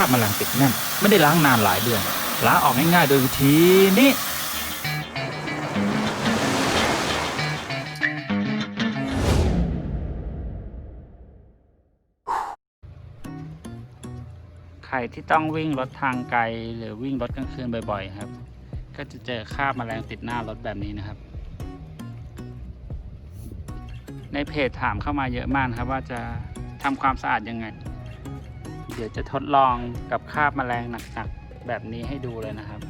าบแมลงติดแน่น ไม่ได้ล้างนานหลายเดือน ล้างออกง่ายๆโดยวิธีนี้ใครที่ต้องวิ่งรถทางไกล หรือวิ่งรถกลางคืนบ่อยๆครับ ก็จะเจอคราบแมลงติดหน้ารถแบบนี้นะครับ ในเพจถามเข้ามาเยอะมากครับว่าจะทำความสะอาดยังไง เดี๋ยวจะทดลองกับคราบแมลงหนักๆ แบบนี้ให้ดูเลยนะครับ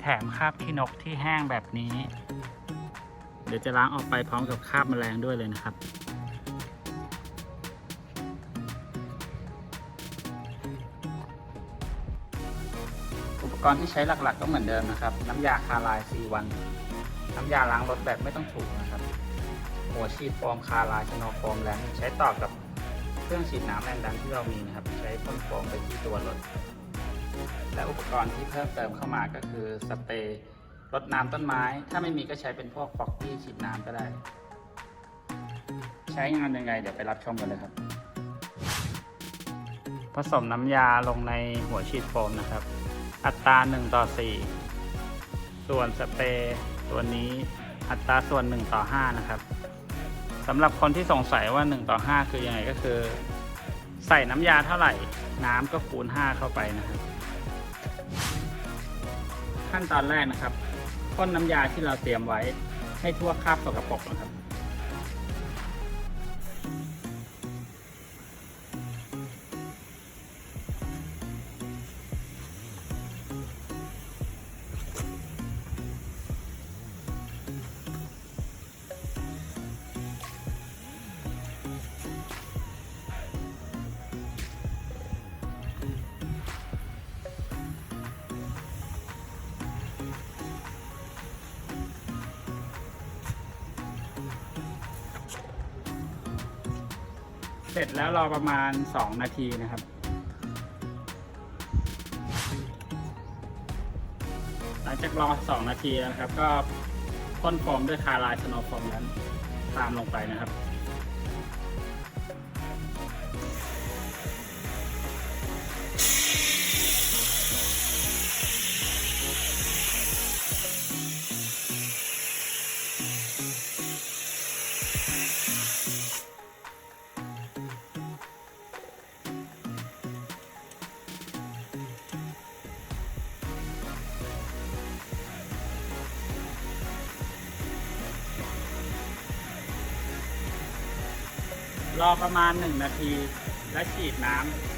แถมคราบขี้นกที่แห้งแบบนี้ เดี๋ยวจะล้างออกไปพร้อมกับคราบแมลงด้วยเลยนะครับอุปกรณ์ที่ใช้หลักๆก็เหมือนเดิมนะครับ น้ำยาคาลาย C1 น้ำยาล้างรถแบบไม่ต้องถูนะครับ หัวฉีดโฟมคาลาชโนโฟมแรงใช้ต่อกับเครื่องฉีดน้ำแรงดันที่เรามีนะครับ ใช้พ่นโฟมไปที่ตัวรถ และอุปกรณ์ที่เพิ่มเติมเข้ามาก็คือสเปรย์รดน้ำต้นไม้ ถ้าไม่มีก็ใช้เป็นพวกฟอกกี้ฉีดน้ำก็ได้ ใช้งานยังไง เดี๋ยวไปรับชมกันเลยครับ ผสมน้ำยาลงในหัวฉีดโฟมนะครับ อัตรา 1 ต่อ 4 ส่วนสเปรย์ตัวนี้อัตราส่วน 1 ต่อ 5 นะครับ สำหรับคนที่สงสัยว่า 1 ต่อ 5 คือยังไงก็คือ ใส่น้ำยาเท่าไหร่ น้ำก็คูณ 5 เข้าไปนะครับขั้นตอนแรกนะครับพ่นน้ำยาที่เราเตรียมไว้ให้ทั่วคราบสกปรกนะครับ เสร็จแล้วรอประมาณ 2 นาทีนะครับ หลังจากรอ 2 นาทีแล้วนะครับ ก็พ่นโฟมด้วยคาลายสโนว์โฟมนั้นตามลงไปนะครับ รอประมาณ 1 นาที และฉีดน้ำ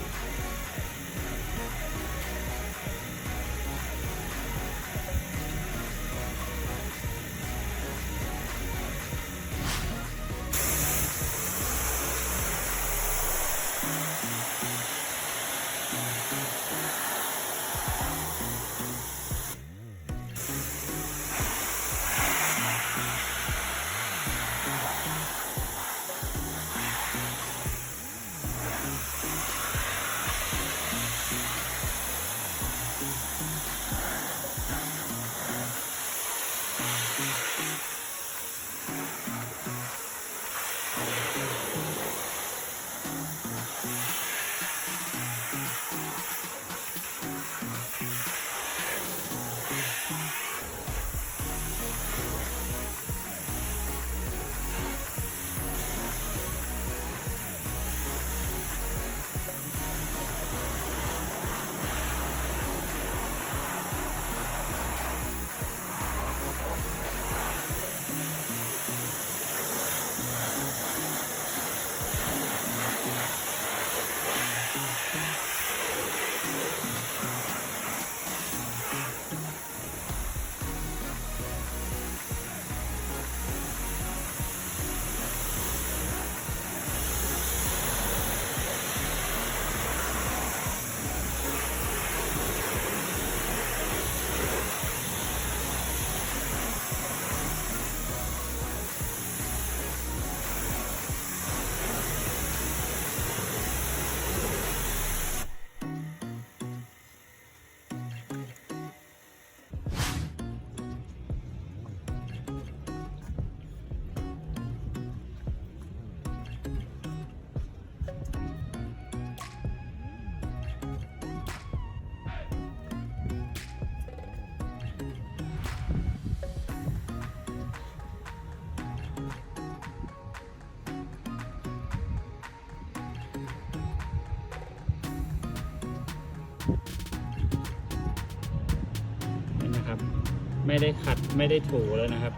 ไม่ได้ขัดไม่ได้ถูเลยนะครับ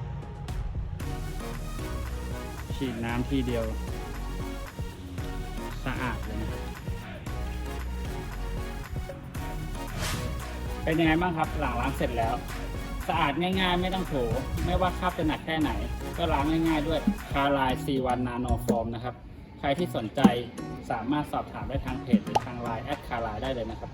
ฉีดน้ำทีเดียว สะอาดเลยนะครับ เป็นยังไงบ้างครับหลังล้างเสร็จแล้ว สะอาดง่ายๆ ไม่ต้องถูไม่ว่าคราบจะหนักแค่ไหน ก็ล้างง่ายๆด้วยคาลายซีวันนาโนฟอร์มนะครับ ใครที่สนใจสามารถสอบถามได้ทางเพจหรือทางไลน์แอดคาลายได้เลยนะครับ